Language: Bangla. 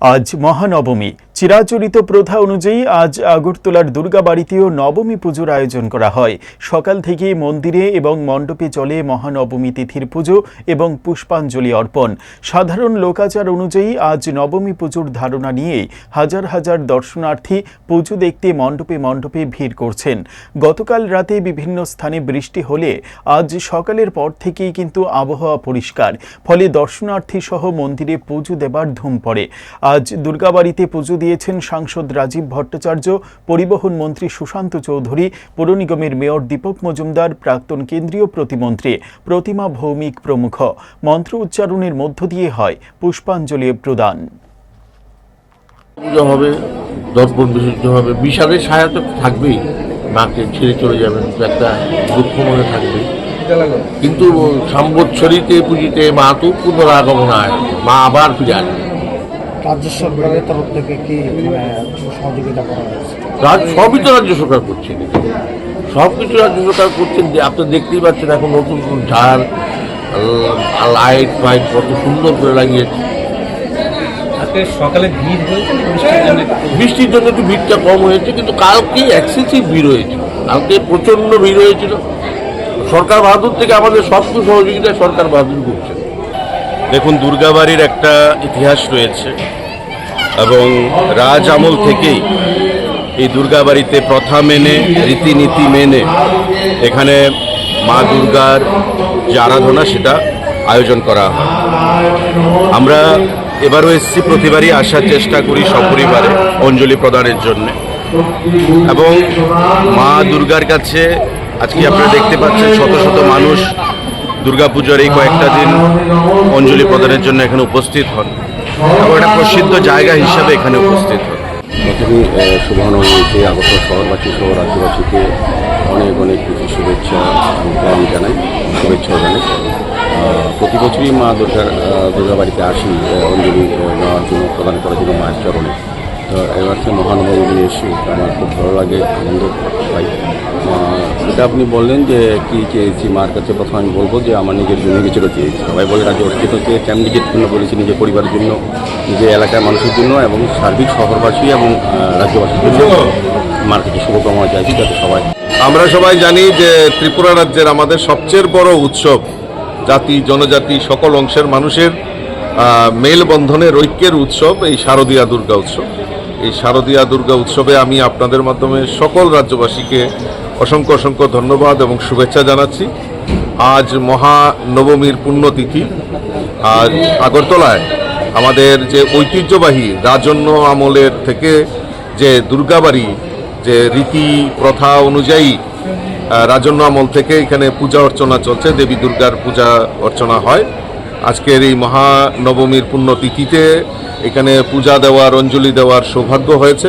আজ মহানবমী। চিরাচরিত প্রথা অনুযায়ী আজ আগরতলার দুর্গাবাড়িতেও নবমী পুজোর আয়োজন করা হয়। সকাল থেকেই মন্দিরে এবং মণ্ডপে চলে মহানবমী তিথির পুজো এবং পুষ্পাঞ্জলি অর্পণ। সাধারণ লোকাচার অনুযায়ী আজ নবমী পুজোর ধারণা নিয়েই হাজার হাজার দর্শনার্থী পুজো দেখতে মণ্ডপে মণ্ডপে ভিড় করছেন। গতকাল রাতে বিভিন্ন স্থানে বৃষ্টি হলে আজ সকালের পর থেকেই কিন্তু আবহাওয়া পরিষ্কার। ফলে দর্শনার্থী সহ মন্দিরে পুজো দেবার ধুম পড়ে। আজ দুর্গাবাড়িতে পুজো দিয়েছেন সাংসদ রাজীব ভট্টাচার্য, পরিবহন মন্ত্রী সুশান্ত চৌধুরী, পৌর নিগমের মেয়র দীপক মজুমদার, প্রাক্তন কেন্দ্রীয় প্রতিমন্ত্রী প্রতিমা ভৌমিক প্রমুখ। মন্ত্র উচ্চারণের মধ্য দিয়ে হয় পুষ্পাঞ্জলি প্রদান। হবে, দর্পণ বিসর্জন হবে, বিষাদের ছায়া থাকবেই। মাকে ছেড়ে চলে যাবেন একটা দুঃখ মনে থাকবে। কিন্তু সম্বৎসরীতে পুজিতে মা তো পুনরাগমনায় মা আবার ফিরে আসবে রাজ্য সরকারের তরফ থেকে কি মানে সহযোগিতা করা হয়েছে? সবই তো রাজ্য সরকার করছেন সব কিছু রাজ্য সরকার করছেন যে আপনি দেখতেই পাচ্ছেন এখন নতুন নতুন ঝাড় লাইট ফাইট কত সুন্দর করে লাগিয়েছে। সকালে ভিড় বৃষ্টির জন্য একটু? বৃষ্টির জন্য একটু ভিড়টা কম হয়েছে কিন্তু কালকে এক্সেসিভ ভিড় হয়েছিল। কালকে প্রচণ্ড ভিড় হয়েছিল। সরকার বাহাদুর থেকে আমাদের সবটুকু সহযোগিতা সরকার বাহাদুর করছে। দেখুন, দুর্গাবাড়ির একটা ইতিহাস রয়েছে এবং রাজ আমল থেকেই এই দুর্গাবাড়িতে প্রথা মেনে, রীতিনীতি মেনে এখানে মা দুর্গার যে আরাধনা, সেটা আয়োজন করা হয়। আমরা এবারও এসছি প্রতিবারই, আসার চেষ্টা করি সপরিবারে অঞ্জলি প্রদানের জন্য। এবং মা দুর্গার কাছে আজকে আপনারা দেখতে পাচ্ছেন, শত শত মানুষ দুর্গাপুজোর এই কয়েকটা দিন অঞ্জলি প্রদানের জন্য এখানে উপস্থিত হন এবং একটা প্রসিদ্ধ জায়গা হিসাবে এখানে উপস্থিত হন। প্রথমেই আহ, শুভানুমতিতে আগরতলা শহরবাসী সহ রাজ্যবাসীকে অনেক অনেক শুভেচ্ছা আমি জানাই শুভেচ্ছা জানাই। প্রতি বছরই মা দুর্গার আহ, দুর্গাবাড়িতে আসি অঞ্জলি নেওয়ার জন্য প্রদান করার জন্য মায়ের চরণে। তো এবার সে মহানবমী দিনে এসে আমার খুব ভালো লাগে আনন্দ পাই। যেটা আপনি বললেন যে কী চেয়েছি মার কাছে প্রথম আমি বলব যে আমার নিজের জন্য কিছুটা চেয়েছি। সবাই বলে রাজ্য অর্থিত চেয়েছি আমি নিজের জন্য বলেছি নিজের পরিবারের জন্য নিজের এলাকার মানুষের জন্য এবং সার্বিক শহরবাসী এবং রাজ্যবাসীর জন্য। মার কাছে শুভকামনা চাইছি যাতে সবাই আমরা সবাই জানি যে ত্রিপুরা রাজ্যের আমাদের সবচেয়ে বড় উৎসব জাতি জনজাতি সকল অংশের মানুষের মেলবন্ধনের ঐক্যের উৎসব এই শারদীয়া দুর্গা উৎসব। এই শারদীয়া দুর্গা উৎসবে আমি আপনাদের মাধ্যমে সকল রাজ্যবাসীকে অসংখ্য অসংখ্য ধন্যবাদ এবং শুভেচ্ছা জানাচ্ছি। আজ মহানবমীর পুণ্যতিথি। আর আগরতলায় আমাদের যে ঐতিহ্যবাহী রাজন্য আমলের থেকে যে দুর্গাবাড়ি, যে রীতি প্রথা অনুযায়ী রাজন্য আমল থেকে এখানে পূজা অর্চনা চলছে। দেবী দুর্গার পূজা অর্চনা হয়। আজকের এই মহানবমীর পুণ্যতিথিতে এখানে পূজা দেওয়ার অঞ্জলি দেওয়ার সৌভাগ্য হয়েছে।